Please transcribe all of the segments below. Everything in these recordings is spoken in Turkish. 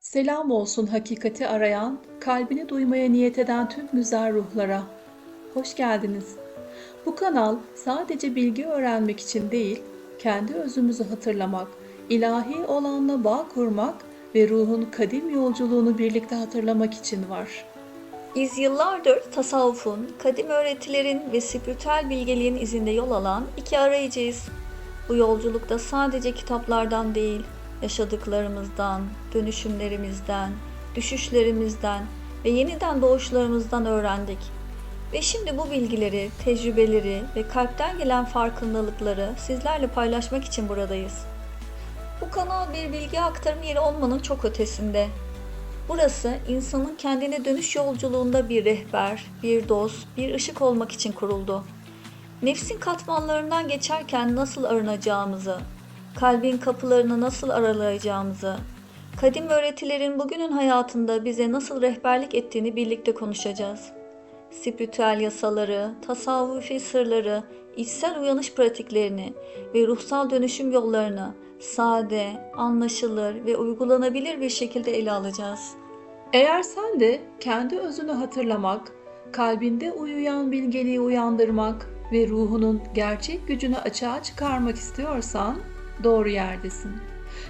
Selam olsun hakikati arayan, kalbini duymaya niyet eden tüm güzel ruhlara. Hoş geldiniz. Bu kanal sadece bilgi öğrenmek için değil, kendi özümüzü hatırlamak, ilahi olanla bağ kurmak ve ruhun kadim yolculuğunu birlikte hatırlamak için var. Biz yıllardır tasavvufun, kadim öğretilerin ve spiritüel bilgeliğin izinde yol alan iki arayıcıyız. Bu yolculukta sadece kitaplardan değil, yaşadıklarımızdan, dönüşümlerimizden, düşüşlerimizden ve yeniden doğuşlarımızdan öğrendik. Ve şimdi bu bilgileri, tecrübeleri ve kalpten gelen farkındalıkları sizlerle paylaşmak için buradayız. Bu kanal bir bilgi aktarım yeri olmanın çok ötesinde. Burası insanın kendine dönüş yolculuğunda bir rehber, bir dost, bir ışık olmak için kuruldu. Nefsin katmanlarından geçerken nasıl arınacağımızı, kalbin kapılarını nasıl aralayacağımızı, kadim öğretilerin bugünün hayatında bize nasıl rehberlik ettiğini birlikte konuşacağız. Spiritüel yasaları, tasavvufi sırları, içsel uyanış pratiklerini ve ruhsal dönüşüm yollarını sade, anlaşılır ve uygulanabilir bir şekilde ele alacağız. Eğer sen de kendi özünü hatırlamak, kalbinde uyuyan bilgeliği uyandırmak ve ruhunun gerçek gücünü açığa çıkarmak istiyorsan doğru yerdesin.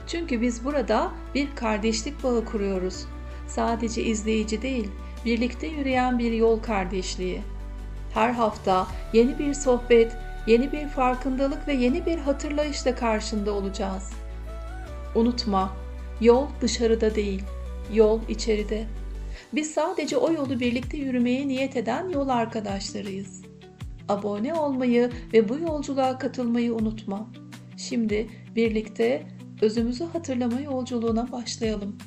Çünkü biz burada bir kardeşlik bağı kuruyoruz. Sadece izleyici değil, birlikte yürüyen bir yol kardeşliği. Her hafta yeni bir sohbet, yeni bir farkındalık ve yeni bir hatırlayışla karşında olacağız. Unutma, yol dışarıda değil, yol içeride. Biz sadece o yolu birlikte yürümeye niyet eden yol arkadaşlarıyız. Abone olmayı ve bu yolculuğa katılmayı unutma. Şimdi birlikte özümüzü hatırlama yolculuğuna başlayalım.